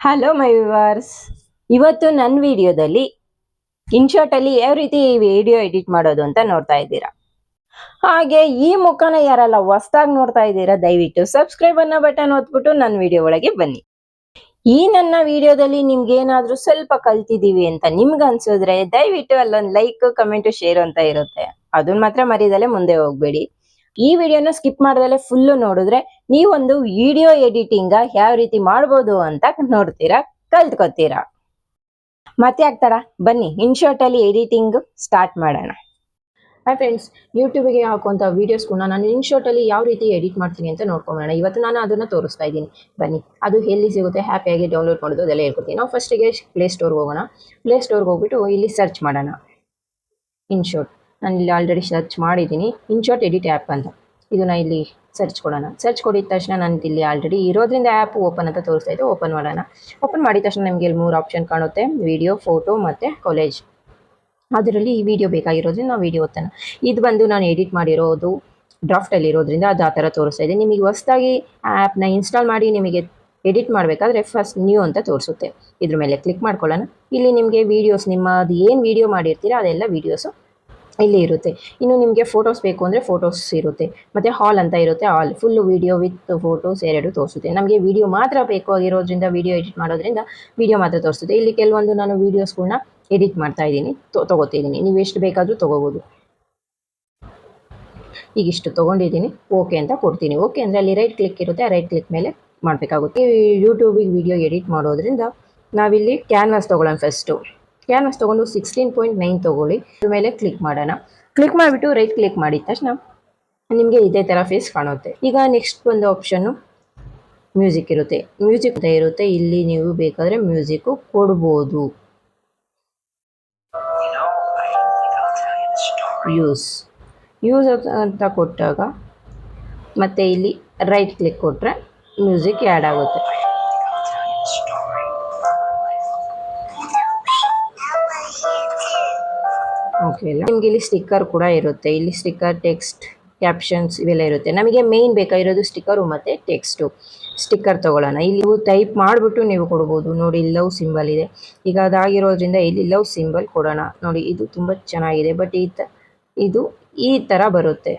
Hello my viewers ಇವತ್ತು ನನ್ನ ವಿಡಿಯೋದಲ್ಲಿ ಇನ್ಶಾರ್ಟ್ ಅಲ್ಲಿ ಯಾವ ರೀತಿ ವಿಡಿಯೋ ಎಡಿಟ್ ಮಾಡೋದು ಅಂತ ನೋಡ್ತಾ ಇದ್ದೀರಾ. ಹಾಗೆ ಈ ಮುಖನ ಯಾರೆಲ್ಲ ಹೊಸ್ದಾಗಿ ನೋಡ್ತಾ ಇದ್ದೀರಾ, ದಯವಿಟ್ಟು ಸಬ್ಸ್ಕ್ರೈಬ್ ಅನ್ನೋ ಬಟನ್ ಓದ್ಬಿಟ್ಟು ನನ್ನ ವಿಡಿಯೋ ಒಳಗೆ ಬನ್ನಿ. ಈ ನನ್ನ ವಿಡಿಯೋದಲ್ಲಿ ನಿಮ್ಗೆ ಏನಾದ್ರೂ ಸ್ವಲ್ಪ ಕಲ್ತಿದ್ದೀವಿ ಅಂತ ನಿಮ್ಗೆ ಅನ್ಸಿದ್ರೆ ದಯವಿಟ್ಟು ಅಲ್ಲೊಂದು ಲೈಕ್ ಕಮೆಂಟ್ ಶೇರ್ ಅಂತ ಇರುತ್ತೆ. ಅದನ್ನ ಮಾತ್ರ ಮರಿದಲ್ಲೇ ಮುಂದೆ ಹೋಗ್ಬೇಡಿ. ಈ ವಿಡಿಯೋನ ಸ್ಕಿಪ್ ಮಾಡ್ದಲೆ ಫುಲ್ಲು ನೋಡಿದ್ರೆ ನೀವೊಂದು ವಿಡಿಯೋ ಎಡಿಟಿಂಗ್ ಯಾವ ರೀತಿ ಮಾಡ್ಬೋದು ಅಂತ ನೋಡ್ತೀರಾ, ಕಲ್ತ್ಕೊತೀರಾ. ಮತ್ತೆ ಆಗ್ತಾರ, ಬನ್ನಿ ಇನ್ಶಾರ್ಟ್ ಅಲ್ಲಿ ಎಡಿಟಿಂಗ್ ಸ್ಟಾರ್ಟ್ ಮಾಡೋಣ. ಹಾಯ್ ಫ್ರೆಂಡ್ಸ್ ಯೂಟ್ಯೂಬಿಗೆ ಹಾಕುವಂಥ ವೀಡಿಯೋಸ್ಗಳನ್ನ ನಾನು ಇನ್ಶಾರ್ಟ್ ಅಲ್ಲಿ ಯಾವ ರೀತಿ ಎಡಿಟ್ ಮಾಡ್ತೀನಿ ಅಂತ ನೋಡ್ಕೊಂಬೋಣ ಇವತ್ತು ನಾನು ಅದನ್ನ ತೋರಿಸ್ತಾ ಇದ್ದೀನಿ. ಬನ್ನಿ, ಅದು ಎಲ್ಲಿ ಸಿಗುತ್ತೆ ಹ್ಯಾಪಿಯಾಗಿ ಡೌನ್ಲೋಡ್ ಮಾಡೋದು ಅದೆಲ್ಲ ಹೇಳ್ಕೊಡ್ತೀನಿ. ನಾವು ಫಸ್ಟಿಗೆ ಪ್ಲೇ ಸ್ಟೋರ್ಗೆ ಹೋಗೋಣ. ಪ್ಲೇ ಸ್ಟೋರ್ಗೆ ಹೋಗ್ಬಿಟ್ಟು ಇಲ್ಲಿ ಸರ್ಚ್ ಮಾಡೋಣ. ಇನ್ಶಾರ್ಟ್ ನಾನು ಇಲ್ಲಿ ಆಲ್ರೆಡಿ ಸರ್ಚ್ ಮಾಡಿದ್ದೀನಿ. ಇನ್ಶಾರ್ಟ್ ಎಡಿಟ್ ಆ್ಯಪ್ ಅಂತ. ಇದನ್ನ ಇಲ್ಲಿ ಸರ್ಚ್ ಕೊಡೋಣ. ಸರ್ಚ್ ಕೊಡಿದ ತಕ್ಷಣ ನಾನು ಇಲ್ಲಿ ಆಲ್ರೆಡಿ ಇರೋದ್ರಿಂದ ಆ್ಯಪ್ ಓಪನ್ ಅಂತ ತೋರಿಸ್ತಾ ಇದೆ ಓಪನ್ ಮಾಡೋಣ. ಓಪನ್ ಮಾಡಿದ ತಕ್ಷಣ ನಿಮಗೆ ಇಲ್ಲಿ ಮೂರು ಆಪ್ಷನ್ ಕಾಣುತ್ತೆ. ವಿಡಿಯೋ ಫೋಟೋ ಮತ್ತು ಕಾಲೇಜ್ ಅದರಲ್ಲಿ ಈ ವಿಡಿಯೋ ಬೇಕಾಗಿರೋದ್ರಿಂದ ನಾವು ವಿಡಿಯೋ ಓದ್ತಾನೆ. ಇದು ಬಂದು ನಾನು ಎಡಿಟ್ ಮಾಡಿರೋದು ಡ್ರಾಫ್ಟಲ್ಲಿ ಇರೋದ್ರಿಂದ ಅದು ಆ ಥರ ತೋರಿಸ್ತಾ ಇದೆ. ನಿಮಗೆ ಹೊಸದಾಗಿ ಆ್ಯಪ್ನ ಇನ್ಸ್ಟಾಲ್ ಮಾಡಿ ನಿಮಗೆ ಎಡಿಟ್ ಮಾಡಬೇಕಾದ್ರೆ ಫಸ್ಟ್ ನ್ಯೂ ಅಂತ ತೋರಿಸುತ್ತೆ. ಇದ್ರ ಮೇಲೆ ಕ್ಲಿಕ್ ಮಾಡ್ಕೊಳ್ಳೋಣ. ಇಲ್ಲಿ ನಿಮಗೆ ವೀಡಿಯೋಸ್ ನಿಮ್ಮದು ಏನು ವೀಡಿಯೋ ಮಾಡಿರ್ತೀರ ಅದೆಲ್ಲ ವೀಡಿಯೋಸು ಇಲ್ಲಿ ಇರುತ್ತೆ. ಇನ್ನು ನಿಮಗೆ ಫೋಟೋಸ್ ಬೇಕು ಅಂದರೆ ಫೋಟೋಸ್ ಇರುತ್ತೆ. ಮತ್ತು ಹಾಲ್ ಅಂತ ಇರುತ್ತೆ ಹಾಲ್ ಫುಲ್ಲು ವೀಡಿಯೋ ವಿತ್ ಫೋಟೋಸ್ ಎರಡು ತೋರಿಸುತ್ತೆ. ನಮಗೆ ವೀಡಿಯೋ ಮಾತ್ರ ಬೇಕು ಆಗಿರೋದ್ರಿಂದ ವೀಡಿಯೋ ಎಡಿಟ್ ಮಾಡೋದ್ರಿಂದ ವೀಡಿಯೋ ಮಾತ್ರ ತೋರಿಸುತ್ತೆ. ಇಲ್ಲಿ ಕೆಲವೊಂದು ನಾನು ವೀಡಿಯೋಸ್ಗಳನ್ನ ಎಡಿಟ್ ಮಾಡ್ತಾ ಇದ್ದೀನಿ. ತೊಗೋತಿದ್ದೀನಿ ನೀವು ಎಷ್ಟು ಬೇಕಾದರೂ ತೊಗೋಬೋದು. ಈಗ ಇಷ್ಟು ತೊಗೊಂಡಿದ್ದೀನಿ. ಓಕೆ ಅಂತ ಕೊಡ್ತೀನಿ. ಓಕೆ ಅಂದರೆ ಅಲ್ಲಿ ರೈಟ್ ಕ್ಲಿಕ್ ಇರುತ್ತೆ. ಆ ರೈಟ್ ಕ್ಲಿಕ್ ಮೇಲೆ ಮಾಡಬೇಕಾಗುತ್ತೆ. ಯೂಟ್ಯೂಬಿಗೆ ವಿಡಿಯೋ ಎಡಿಟ್ ಮಾಡೋದ್ರಿಂದ ನಾವಿಲ್ಲಿ ಕ್ಯಾನ್ವಾಸ್ ತೊಗೊಳ್ಳೋಣ ಫಸ್ಟು ಕ್ಯಾನ್ವಾಸ್ ತೊಗೊಂಡು ಸಿಕ್ಸ್ಟೀನ್ ಪಾಯಿಂಟ್ ನೈನ್ ತೊಗೊಳ್ಳಿ. ಅದ್ರ ಮೇಲೆ ಕ್ಲಿಕ್ ಮಾಡೋಣ. ಕ್ಲಿಕ್ ಮಾಡಿಬಿಟ್ಟು ರೈಟ್ ಕ್ಲಿಕ್ ಮಾಡಿದ ತಕ್ಷಣ ನಿಮಗೆ ಇದೇ ಥರ ಫೇಸ್ ಕಾಣುತ್ತೆ. ಈಗ ನೆಕ್ಸ್ಟ್ ಒಂದು ಆಪ್ಷನ್ನು ಮ್ಯೂಸಿಕ್ ಇರುತ್ತೆ. ಮ್ಯೂಸಿಕ್ ಅಂತ ಇರುತ್ತೆ. ಇಲ್ಲಿ ನೀವು ಬೇಕಾದರೆ ಮ್ಯೂಸಿಕ್ಕು ಕೊಡ್ಬೋದು. ಯೂಸ್ ಯೂಸ್ ಅಂತ ಕೊಟ್ಟಾಗ ಮತ್ತೆ ಇಲ್ಲಿ ರೈಟ್ ಕ್ಲಿಕ್ ಕೊಟ್ಟರೆ ಮ್ಯೂಸಿಕ್ ಆ್ಯಡ್ ಆಗುತ್ತೆ. ಓಕೆ ನಿಮ್ಗೆ ಇಲ್ಲಿ ಸ್ಟಿಕ್ಕರ್ ಕೂಡ ಇರುತ್ತೆ. ಇಲ್ಲಿ ಸ್ಟಿಕ್ಕರ್ ಟೆಕ್ಸ್ಟ್ ಕ್ಯಾಪ್ಷನ್ಸ್ ಇವೆಲ್ಲ ಇರುತ್ತೆ. ನಮಗೆ ಮೇಯ್ನ್ ಬೇಕಾಗಿರೋದು ಸ್ಟಿಕ್ಕರು ಮತ್ತು ಟೆಕ್ಸ್ಟು ಸ್ಟಿಕ್ಕರ್ ತೊಗೊಳ್ಳೋಣ. ಇಲ್ಲಿ ನೀವು ಟೈಪ್ ಮಾಡಿಬಿಟ್ಟು ನೀವು ಕೊಡ್ಬೋದು. ನೋಡಿ ಲವ್ ಸಿಂಬಲ್ ಇದೆ. ಈಗ ಅದಾಗಿರೋದ್ರಿಂದ ಇಲ್ಲಿ ಲವ್ ಸಿಂಬಲ್ ಕೊಡೋಣ. ನೋಡಿ, ಇದು ತುಂಬ ಚೆನ್ನಾಗಿದೆ. ಬಟ್ ಈ ಇದು ಈ ಥರ ಬರುತ್ತೆ.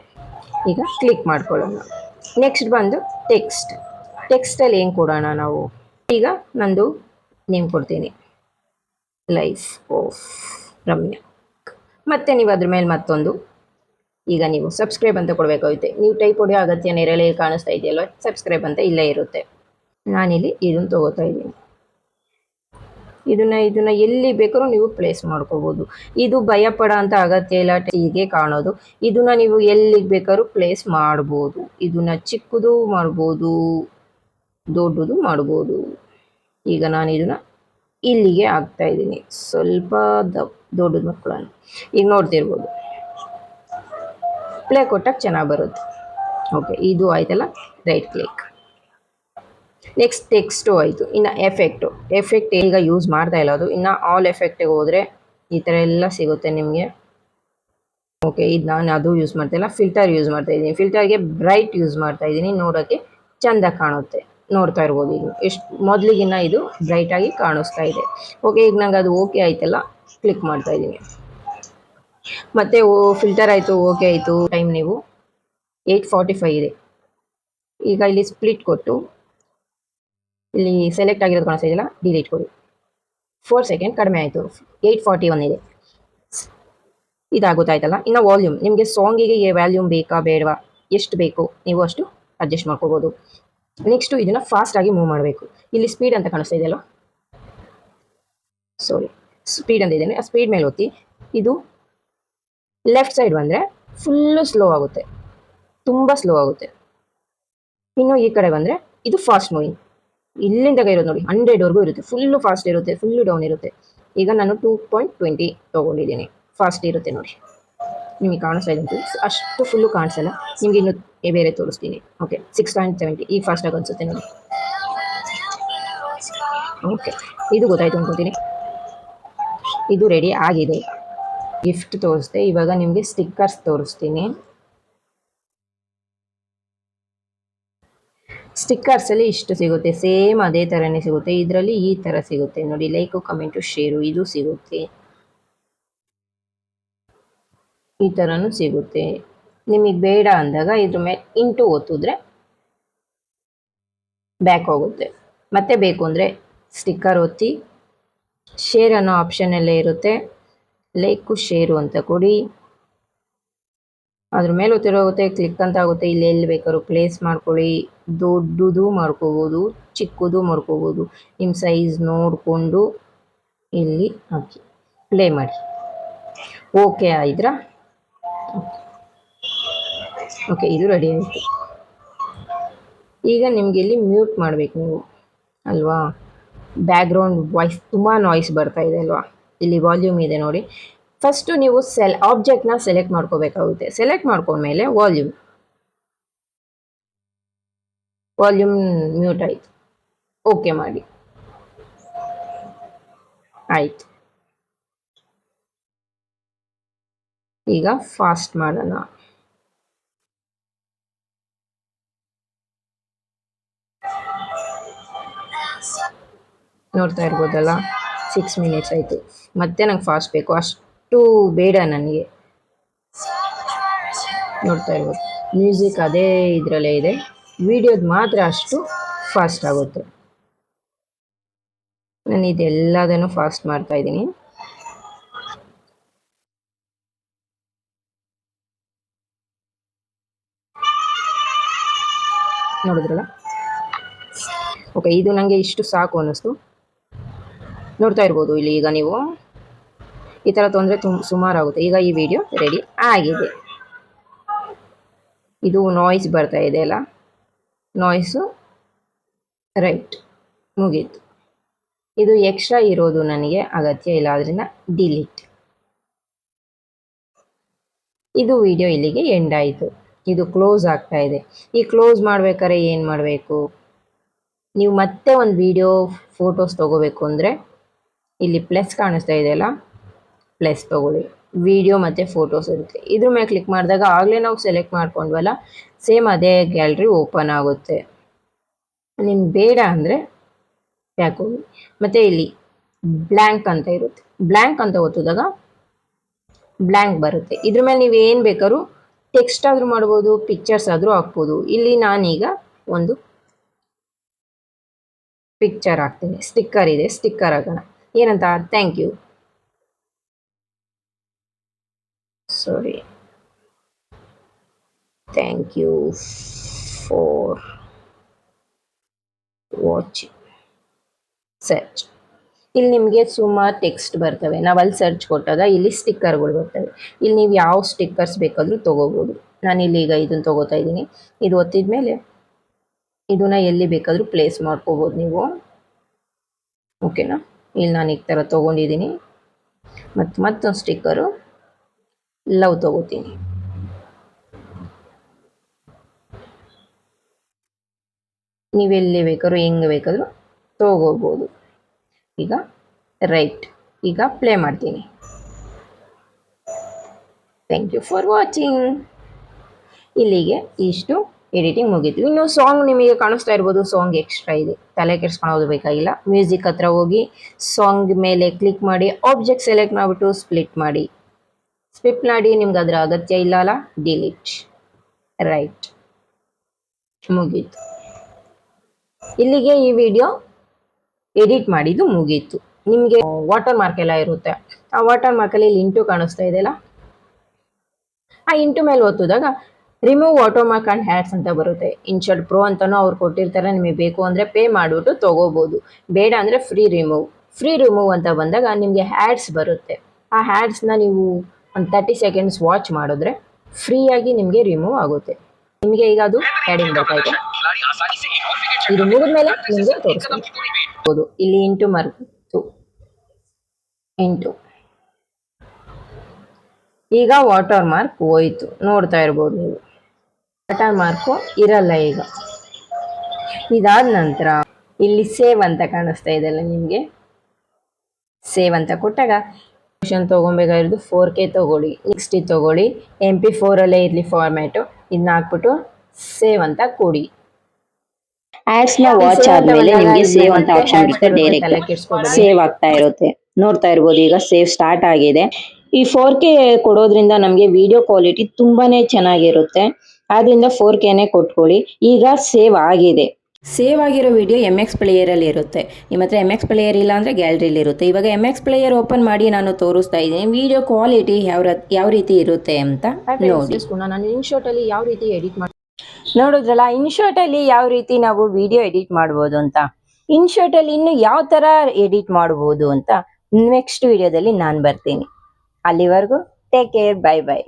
ಈಗ ಕ್ಲಿಕ್ ಮಾಡ್ಕೊಳ್ಳೋಣ. ನೆಕ್ಸ್ಟ್ ಬಂದು ಟೆಕ್ಸ್ಟ್ ಟೆಕ್ಸ್ಟಲ್ಲಿ ಏನು ಕೊಡೋಣ ನಾವು? ಈಗ ನಂದು ನೇಮ್ ಕೊಡ್ತೀನಿ. Life of Ramya. ಮತ್ತೆ ನೀವು ಅದ್ರ ಮೇಲೆ ಮತ್ತೊಂದು. ಈಗ ನೀವು ಸಬ್ಸ್ಕ್ರೈಬ್ ಅಂತ ಕೊಡಬೇಕಾಗುತ್ತೆ. ನೀವು ಟೈಪ್ ಹೊಡೆಯೋ ಅಗತ್ಯ ನೆರಳೆ ಕಾಣಿಸ್ತಾ ಇದೆಯಲ್ವ ಸಬ್ಸ್ಕ್ರೈಬ್ ಅಂತ ಇಲ್ಲೇ ಇರುತ್ತೆ. ನಾನಿಲ್ಲಿ ಇದನ್ನು ತಗೋತಾ ಇದ್ದೀನಿ. ಇದನ್ನ ಇದನ್ನ ಎಲ್ಲಿ ಬೇಕಾದ್ರೂ ನೀವು ಪ್ಲೇಸ್ ಮಾಡ್ಕೋಬೋದು. ಇದು ಭಯ ಪಡೋ ಅಂತ ಅಗತ್ಯ ಇಲ್ಲ, ಹೀಗೆ ಕಾಣೋದು. ಇದನ್ನ ನೀವು ಎಲ್ಲಿಗೆ ಬೇಕಾದ್ರೂ ಪ್ಲೇಸ್ ಮಾಡ್ಬೋದು. ಇದನ್ನ ಚಿಕ್ಕದು ಮಾಡ್ಬೋದು, ದೊಡ್ಡದು ಮಾಡ್ಬೋದು. ಈಗ ನಾನು ಇದನ್ನ ಇಲ್ಲಿಗೆ ಆಗ್ತಾ ಇದ್ದೀನಿ. ಸ್ವಲ್ಪ ದೊಡ್ಡದು ಮಾಡ್ಕೊಳ್ಳೋಣ ಈಗ ನೋಡ್ತಿರ್ಬೋದು. ಪ್ಲೇ ಕೊಟ್ಟಾಗ ಚೆನ್ನಾಗಿ ಬರುತ್ತೆ. ಓಕೆ ಇದು ಆಯ್ತಲ್ಲ? ರೈಟ್ ಕ್ಲಿಕ್ ನೆಕ್ಸ್ಟ್ ಟೆಕ್ಸ್ಟು ಆಯಿತು. ಇನ್ನು ಎಫೆಕ್ಟು ಎಫೆಕ್ಟ್ ಈಗ ಯೂಸ್ ಮಾಡ್ತಾ ಇಲ್ಲ ಅದು. ಇನ್ನು ಆಲ್ ಎಫೆಕ್ಟಿಗೆ ಹೋದರೆ ಈ ಥರ ಎಲ್ಲ ಸಿಗುತ್ತೆ ನಿಮಗೆ. ಓಕೆ ಇದು ನಾನು ಅದು ಯೂಸ್ ಮಾಡ್ತಾ ಇಲ್ಲ. ಫಿಲ್ಟರ್ ಯೂಸ್ ಮಾಡ್ತಾ ಇದ್ದೀನಿ. ಫಿಲ್ಟರ್ಗೆ ಬ್ರೈಟ್ ಯೂಸ್ ಮಾಡ್ತಾ ಇದ್ದೀನಿ. ನೋಡೋಕ್ಕೆ ಚೆಂದ ಕಾಣುತ್ತೆ. ನೋಡ್ತಾ ಇರ್ಬೋದು ಇದು ಎಷ್ಟು ಮೊದಲಿಗಿನ್ನ ಇದು ಬ್ರೈಟಾಗಿ ಕಾಣಿಸ್ತಾ ಇದೆ. ಓಕೆ ಈಗ ನಂಗೆ ಅದು ಓಕೆ ಆಯ್ತಲ್ಲ? ಕ್ಲಿಕ್ ಮಾಡ್ತಾ ಇದ್ದೀನಿ ಮತ್ತೆ ಓ ಫಿಲ್ಟರ್ ಆಯಿತು ಓಕೆ ಆಯಿತು. ಟೈಮ್ ನೀವು ಏಯ್ಟ್ ಫಾರ್ಟಿ ಫೈವ್ ಇದೆ. ಈಗ ಇಲ್ಲಿ ಸ್ಪ್ಲಿಟ್ ಕೊಟ್ಟು, ಇಲ್ಲಿ ಸೆಲೆಕ್ಟ್ ಆಗಿರೋದು ಕಾಣಿಸ್ತಾ ಇದೆಯಲ್ಲ ಡಿಲೀಟ್ ಕೊಡಿ. ಫೋರ್ ಸೆಕೆಂಡ್ ಕಡಿಮೆ ಆಯಿತು. ಏಯ್ಟ್ ಫಾರ್ಟಿ ಒನ್ ಇದೆ ಇದಾಗುತ್ತಾಯ್ತಲ್ಲ ಇನ್ನು ವಾಲ್ಯೂಮ್ ನಿಮಗೆ ಸಾಂಗಿಗೆ ವ್ಯಾಲ್ಯೂಮ್ ಬೇಕಾ ಬೇಡವಾ? ಎಷ್ಟು ಬೇಕು? ನೀವು ಅಷ್ಟು ಅಡ್ಜಸ್ಟ್ ಮಾಡ್ಕೋಬೋದು. ನೆಕ್ಸ್ಟು ಇದನ್ನು ಫಾಸ್ಟಾಗಿ ಮೂವ್ ಮಾಡಬೇಕು. ಇಲ್ಲಿ ಸ್ಪೀಡ್ ಅಂತ ಕಾಣಿಸ್ತಾ ಇದೆಯಲ್ಲ ಸಾರಿ ಸ್ಪೀಡ್ ಅಂತ ಇದ್ದೇನೆ ಆ ಸ್ಪೀಡ್ ಮೇಲೆ ಒತ್ತಿ. ಇದು ಲೆಫ್ಟ್ ಸೈಡ್ ಬಂದರೆ ಫುಲ್ಲು ಸ್ಲೋ ಆಗುತ್ತೆ. ತುಂಬ ಸ್ಲೋ ಆಗುತ್ತೆ. ಇನ್ನು ಈ ಕಡೆ ಬಂದರೆ ಇದು ಫಾಸ್ಟ್ ಮೂವಿಂಗ್ ಇಲ್ಲಿಂದ ಇರೋದು ನೋಡಿ ಹಂಡ್ರೆಡ್ವರೆಗೂ ಇರುತ್ತೆ. ಫುಲ್ಲು ಫಾಸ್ಟ್ ಇರುತ್ತೆ ಫುಲ್ಲು ಡೌನ್ ಇರುತ್ತೆ. ಈಗ ನಾನು ಟೂ ಪಾಯಿಂಟ್ ಟ್ವೆಂಟಿ ತೊಗೊಂಡಿದ್ದೀನಿ. ಫಾಸ್ಟ್ ಇರುತ್ತೆ ನೋಡಿ. ನಿಮಗೆ ಕಾಣಿಸ್ತಾ ಇದೆ ಅಷ್ಟು ಫುಲ್ಲು ಕಾಣಿಸಲ್ಲ. ನಿಮಗೆ ಇನ್ನು ಬೇರೆ ತೋರಿಸ್ತೀನಿ. ಓಕೆ ಸಿಕ್ಸ್ ಪಾಯಿಂಟ್ ಸೆವೆಂಟಿ ಈಗ ಆಗಿ ಅನ್ಸುತ್ತೆ ನೋಡಿ. ಓಕೆ ಇದು ಗೊತ್ತಾಯ್ತು ಅನ್ಕೋತೀನಿ. ಇದು ರೆಡಿ ಆಗಿದೆ. ಗಿಫ್ಟ್ ತೋರಿಸ್ದೆ. ಇವಾಗ ನಿಮಗೆ ಸ್ಟಿಕ್ಕರ್ಸ್ ತೋರಿಸ್ತೀನಿ. ಸ್ಟಿಕ್ಕರ್ಸಲ್ಲಿ ಇಷ್ಟು ಸಿಗುತ್ತೆ. ಸೇಮ್ ಅದೇ ಥರನೇ ಸಿಗುತ್ತೆ. ಇದರಲ್ಲಿ ಈ ಥರ ಸಿಗುತ್ತೆ. ನೋಡಿ ಲೈಕು ಕಮೆಂಟು ಶೇರು ಇದು ಸಿಗುತ್ತೆ. ಈ ಥರನೂ ಸಿಗುತ್ತೆ. ನಿಮಗೆ ಬೇಡ ಅಂದಾಗ ಇದ್ರ ಮೇಲೆ ಇಂಟು ಒತ್ತಿದ್ರೆ ಬ್ಯಾಕ್ ಹೋಗುತ್ತೆ. ಮತ್ತೆ ಬೇಕು ಅಂದರೆ ಸ್ಟಿಕ್ಕರ್ ಒತ್ತಿ, ಶೇರ್ ಅನ್ನೋ ಆಪ್ಷನ್ ಎಲ್ಲ ಇರುತ್ತೆ. ಲೈಕು ಶೇರು ಅಂತ ಕೊಡಿ. ಅದ್ರ ಮೇಲೆ ಹೋಗುತ್ತೆ, ಕ್ಲಿಕ್ ಅಂತ ಆಗುತ್ತೆ. ಇಲ್ಲಿ ಎಲ್ಲಿ ಬೇಕಾದ್ರೂ ಪ್ಲೇಸ್ ಮಾಡ್ಕೊಳ್ಳಿ. ದೊಡ್ಡದು ಮಾಡ್ಕೋಬೋದು ಚಿಕ್ಕದು ಮಾಡ್ಕೋಬೋದು ನಿಮ್ಮ ಸೈಜ್ ನೋಡಿಕೊಂಡು ಇಲ್ಲಿ ಹಾಕಿ. ಪ್ಲೇ ಮಾಡಿ. ಓಕೆ ಆಯ್ತಾ? ಓಕೆ ಇದು ರೆಡಿ ಆಯಿತು. ಈಗ ನಿಮಗೆ ಇಲ್ಲಿ ಮ್ಯೂಟ್ ಮಾಡಬೇಕು ನೀವು, ಅಲ್ವಾ? ಬ್ಯಾಕ್ಗ್ರೌಂಡ್ ವಾಯ್ಸ್ ತುಂಬ ನಾಯ್ಸ್ ಬರ್ತಾ ಇದೆ, ಅಲ್ವಾ? ಇಲ್ಲಿ ವಾಲ್ಯೂಮ್ ಇದೆ ನೋಡಿ. ಫಸ್ಟು ನೀವು ಸೆಲ್ ಆಬ್ಜೆಕ್ಟ್ನ ಸೆಲೆಕ್ಟ್ ಮಾಡ್ಕೋಬೇಕಾಗುತ್ತೆ. ಸೆಲೆಕ್ಟ್ ಮಾಡ್ಕೊಂಡ್ಮೇಲೆ ವಾಲ್ಯೂಮ್ ವಾಲ್ಯೂಮ್ ಮ್ಯೂಟ್ ಆಯಿತು. ಓಕೆ ಮಾಡಿ. ಆಯಿತು. ಈಗ ಫಾಸ್ಟ್ ಮಾಡೋಣ. ನೋಡ್ತಾ ಇರ್ಬೋದಲ್ಲ? ಸಿಕ್ಸ್ ಮಿನಿಟ್ಸ್ ಆಯಿತು. ಮತ್ತೆ ನಂಗೆ ಫಾಸ್ಟ್ ಬೇಕು. ಅಷ್ಟು ಬೇಡ ನನಗೆ. ನೋಡ್ತಾ ಇರ್ಬೋದು. ಮ್ಯೂಸಿಕ್ ಅದೇ ಇದರಲ್ಲೇ ಇದೆ. ವಿಡಿಯೋದು ಮಾತ್ರ ಅಷ್ಟು ಫಾಸ್ಟ್ ಆಗುತ್ತೆ. ನಾನು ಇದೆಲ್ಲದನ್ನು ಫಾಸ್ಟ್ ಮಾಡ್ತಾ ಇದ್ದೀನಿ. ನೋಡಿದ್ರಲ್ಲ? ಓಕೆ ಇದು ನನಗೆ ಇಷ್ಟು ಸಾಕು ಅನ್ನಿಸ್ತು. ನೋಡ್ತಾ ಇರ್ಬೋದು ಇಲ್ಲಿ ಈಗ ನೀವು. ಈ ಥರ ತೊಂದರೆ ತುಂಬ ಸುಮಾರಾಗುತ್ತೆ. ಈಗ ಈ ವಿಡಿಯೋ ರೆಡಿ ಆಗಿದೆ. ಇದು ನಾಯ್ಸ್ ಬರ್ತಾ ಇದೆ ಅಲ್ಲ? ನಾಯ್ಸು ರೈಟ್ ಮುಗೀತು. ಇದು ಎಕ್ಸ್ಟ್ರಾ ಇರೋದು ನನಗೆ ಅಗತ್ಯ ಇಲ್ಲ ಅದರಿಂದ ಡಿಲೀಟ್ ಇದು ವಿಡಿಯೋ ಇಲ್ಲಿಗೆ ಎಂಡ್ ಆಯಿತು. ಇದು ಕ್ಲೋಸ್ ಆಗ್ತಾ ಇದೆ. ಈ ಕ್ಲೋಸ್ ಮಾಡ್ಬೇಕಾದ್ರೆ ಏನು ಮಾಡಬೇಕು? ನೀವು ಮತ್ತೆ ಒಂದು ವಿಡಿಯೋ, ಫೋಟೋಸ್ ತೊಗೋಬೇಕು ಅಂದರೆ ಇಲ್ಲಿ ಪ್ಲಸ್ ಕಾಣಿಸ್ತಾ ಇದೆಯಲ್ಲ ಪ್ಲಸ್ ತೊಗೊಳ್ಳಿ. ವಿಡಿಯೋ ಮತ್ತು ಫೋಟೋಸ್ ಇರುತ್ತೆ. ಇದ್ರ ಮೇಲೆ ಕ್ಲಿಕ್ ಮಾಡಿದಾಗ ಆಗಲೇ ನಾವು ಸೆಲೆಕ್ಟ್ ಮಾಡ್ಕೊಂಡ್ವಲ್ಲ? ಸೇಮ್ ಅದೇ ಗ್ಯಾಲ್ರಿ ಓಪನ್ ಆಗುತ್ತೆ. ನಿಮ್ಗೆ ಬೇಡ ಅಂದರೆ ಹೋಗಿ ಮತ್ತು ಇಲ್ಲಿ ಬ್ಲ್ಯಾಂಕ್ ಅಂತ ಇರುತ್ತೆ. ಬ್ಲ್ಯಾಂಕ್ ಅಂತ ಒತ್ತಿದಾಗ ಬ್ಲ್ಯಾಂಕ್ ಬರುತ್ತೆ. ಇದ್ರ ಮೇಲೆ ನೀವು ಏನು ಬೇಕಾದ್ರೂ ಟೆಕ್ಸ್ಟ್ ಆದರೂ ಮಾಡ್ಬೋದು ಪಿಕ್ಚರ್ಸ್ ಆದರೂ ಹಾಕ್ಬೋದು. ಇಲ್ಲಿ ನಾನೀಗ ಒಂದು ಪಿಕ್ಚರ್ ಹಾಕ್ತೀನಿ. ಸ್ಟಿಕ್ಕರ್ ಇದೆ ಸ್ಟಿಕ್ಕರ್ ಹಾಕೋಣ. ಏನಂತ? Thank you sorry thank you for watching search ಇಲ್ಲಿ ನಿಮಗೆ ಸುಮಾರು ಟೆಕ್ಸ್ಟ್ ಬರ್ತವೆ. ನಾವು ಅಲ್ಲಿ ಸರ್ಚ್ ಕೊಟ್ಟಾಗ ಇಲ್ಲಿ ಸ್ಟಿಕ್ಕರ್ಗಳು ಬರ್ತವೆ. ಇಲ್ಲಿ ನೀವು ಯಾವ ಸ್ಟಿಕ್ಕರ್ಸ್ ಬೇಕಾದರೂ ತೊಗೋಬೋದು. ನಾನಿಲ್ಲಿ ಈಗ ಇದನ್ನು ತೊಗೋತಾ ಇದ್ದೀನಿ. ಇದು ಒತ್ತಿದ ಮೇಲೆ ಇದನ್ನ ಎಲ್ಲಿ ಬೇಕಾದರೂ ಪ್ಲೇಸ್ ಮಾಡ್ಕೋಬೋದು ನೀವು. ಓಕೆನಾ ಇಲ್ಲಿ ನಾನು ಈ ಥರ ತೊಗೊಂಡಿದ್ದೀನಿ. ಮತ್ತು ಮತ್ತೊಂದು ಸ್ಟಿಕ್ಕರು ಲವ್ ತೊಗೋತೀನಿ. ನೀವೆಲ್ಲಿ ಬೇಕಾದ್ರೂ, ಹೆಂಗೆ ಬೇಕಾದರೂ ತೊಗೋಬೋದು. ಈಗ ರೈಟ್. ಈಗ ಪ್ಲೇ ಮಾಡ್ತೀನಿ. ಥ್ಯಾಂಕ್ ಯು ಫಾರ್ ವಾಚಿಂಗ್ ಇಲ್ಲಿಗೆ ಇಷ್ಟು ಎಡಿಟಿಂಗ್ ಮುಗೀತು. ಇನ್ನು ಸಾಂಗ್ ನಿಮಗೆ ಕಾಣಿಸ್ತಾ ಇರ್ಬೋದು ಸಾಂಗ್ ಎಕ್ಸ್ಟ್ರಾ ಇದೆ. ತಲೆ ಕೆಡ್ಸ್ಕೊಳೋದು ಬೇಕಾಗಿಲ್ಲ. ಮ್ಯೂಸಿಕ್ ಹತ್ರ ಹೋಗಿ ಸಾಂಗ್ ಮೇಲೆ ಕ್ಲಿಕ್ ಮಾಡಿ ಆಬ್ಜೆಕ್ಟ್ ಸೆಲೆಕ್ಟ್ ಮಾಡಿಬಿಟ್ಟು ಸ್ಪ್ಲಿಟ್ ಮಾಡಿ. ಸ್ಪ್ಲಿಟ್ ಮಾಡಿ, ನಿಮ್ಗೆ ಅದರ ಅಗತ್ಯ ಇಲ್ಲ ಅಲ್ಲ ಡಿಲೀಟ್ ರೈಟ್ ಮುಗೀತು. ಇಲ್ಲಿಗೆ ಈ ವಿಡಿಯೋ ಎಡಿಟ್ ಮಾಡಿದ್ದು ಮುಗೀತು. ನಿಮಗೆ ವಾಟರ್ ಮಾರ್ಕ್ ಎಲ್ಲ ಇರುತ್ತೆ. ಆ ವಾಟರ್ ಮಾರ್ಕಲ್ಲಿ ಇಲ್ಲಿ ಇಂಟು ಕಾಣಿಸ್ತಾ ಇದೆಯಲ್ಲ ಆ ಇಂಟು ಮೇಲೆ ಒತ್ತಿದಾಗ remove watermark and ads ಅಂತ ಬರುತ್ತೆ. ಇನ್ಶರ್ಟ್ ಪ್ರೋ ಅಂತಲೂ ಅವ್ರು ಕೊಟ್ಟಿರ್ತಾರೆ. ನಿಮಗೆ ಬೇಕು ಅಂದರೆ ಪೇ ಮಾಡಿಬಿಟ್ಟು ತೊಗೋಬೋದು. ಬೇಡ ಅಂದರೆ ಫ್ರೀ ರಿಮೂವ್ ಫ್ರೀ ರಿಮೂವ್ ಅಂತ ಬಂದಾಗ ನಿಮಗೆ ಹ್ಯಾಡ್ಸ್ ಬರುತ್ತೆ. ಆ ಹ್ಯಾಡ್ಸ್ನ ನೀವು ಒಂದು ತರ್ಟಿ ಸೆಕೆಂಡ್ಸ್ ವಾಚ್ ಮಾಡಿದ್ರೆ ಫ್ರೀಯಾಗಿ ನಿಮಗೆ ರಿಮೂವ್ ಆಗುತ್ತೆ. ನಿಮಗೆ ಈಗ ಅದು ಹ್ಯಾಡಿಂಗ್ ಬರ್ತಾಯಿದೆ ಇದು ಮುಗಿದ್ಮೇಲೆ ನಿಮಗೆ ತೋರಿಸ್ಬೋದು ಇಲ್ಲಿ ಇಂಟು ಮರ್ತು ಇಂಟು ಈಗ ವಾಟರ್ ಮಾರ್ಕ್ ಹೋಯ್ತು. ನೋಡ್ತಾ ಇರ್ಬೋದು ನೀವು. ವಾಟರ್ ಮಾರ್ಕು ಇರಲ್ಲ ಈಗ. ಇದಾದ ನಂತರ ಇಲ್ಲಿ ಸೇವ್ ಅಂತ ಕಾಣಿಸ್ತಾ ಇದೆಯಲ್ಲ ನಿಮಗೆ? ಸೇವ್ ಅಂತ ಕೊಟ್ಟಾಗ ಆಪ್ಷನ್ ತೊಗೊಬೇಕಾಗಿರೋದು ಫೋರ್ ಕೆ ತೊಗೊಳ್ಳಿ. ನೆಕ್ಸ್ಟ್ ತೊಗೊಳ್ಳಿ. ಎಂ ಪಿ ಫೋರಲ್ಲೇ ಇರಲಿ ಫಾರ್ಮ್ಯಾಟು ಇದನ್ನ ಹಾಕ್ಬಿಟ್ಟು ಸೇವ್ ಅಂತ ಕೊಡಿ. ಆಡ್ಸ್ನ ವಾಚ್ ಆದ್ಮೇಲೆ ನಿಮ್ಗೆ ಸೇವ್ ಅಂತ ಆಪ್ಷನ್ ಇರುತ್ತೆ ಡೈರೆಕ್ಟ್ ಸೇವ್ ಆಗ್ತಾ ಇರುತ್ತೆ. ನೋಡ್ತಾ ಇರ್ಬೋದು ಈಗ ಸೇವ್ ಸ್ಟಾರ್ಟ್ ಆಗಿದೆ. ಈ ಫೋರ್ ಕೆ ಕೊಡೋದ್ರಿಂದ ನಮಗೆ ವಿಡಿಯೋ ಕ್ವಾಲಿಟಿ ತುಂಬಾನೇ ಚೆನ್ನಾಗಿರುತ್ತೆ. ಆದ್ರಿಂದ ಫೋರ್ ಕೆನೆ ಕೊಟ್ಕೊಳ್ಳಿ. ಈಗ ಸೇವ್ ಆಗಿದೆ. ಸೇವ್ ಆಗಿರೋ ವಿಡಿಯೋ ಎಂ ಎಕ್ಸ್ ಪ್ಲೇಯರಲ್ಲಿ ಇರುತ್ತೆ. ನಿಮ್ಮ ಹತ್ರ ಎಂ ಎಕ್ಸ್ ಪ್ಲೇಯರ್ ಇಲ್ಲ ಅಂದರೆ ಗ್ಯಾಲರಿಲಿ ಇರುತ್ತೆ. ಇವಾಗ ಎಂ ಎಕ್ಸ್ ಪ್ಲೇಯರ್ ಓಪನ್ ಮಾಡಿ ನಾನು ತೋರಿಸ್ತಾ ಇದ್ದೀನಿ. ವಿಡಿಯೋ ಕ್ವಾಲಿಟಿ ಯಾವ ಯಾವ ರೀತಿ ಇರುತ್ತೆ ಅಂತ ನೋಡಿ. ನಾನು ಇನ್ಶಾರ್ಟಲ್ಲಿ ಯಾವ ರೀತಿ ಎಡಿಟ್ ಮಾಡಿ ನೋಡಿದ್ರಲ್ಲ ಅಲ್ಲಿ ಯಾವ ರೀತಿ ನಾವು ವಿಡಿಯೋ ಎಡಿಟ್ ಮಾಡ್ಬೋದು ಅಂತ? ಇನ್ಶರ್ಟಲ್ಲಿ ಇನ್ನು ಯಾವ ತರ ಎಡಿಟ್ ಮಾಡ್ಬೋದು ಅಂತ ನೆಕ್ಸ್ಟ್ ವಿಡಿಯೋದಲ್ಲಿ ನಾನು ಬರ್ತೀನಿ. ಅಲ್ಲಿವರೆಗೂ ಟೇಕ್ ಕೇರ್ ಬೈ ಬೈ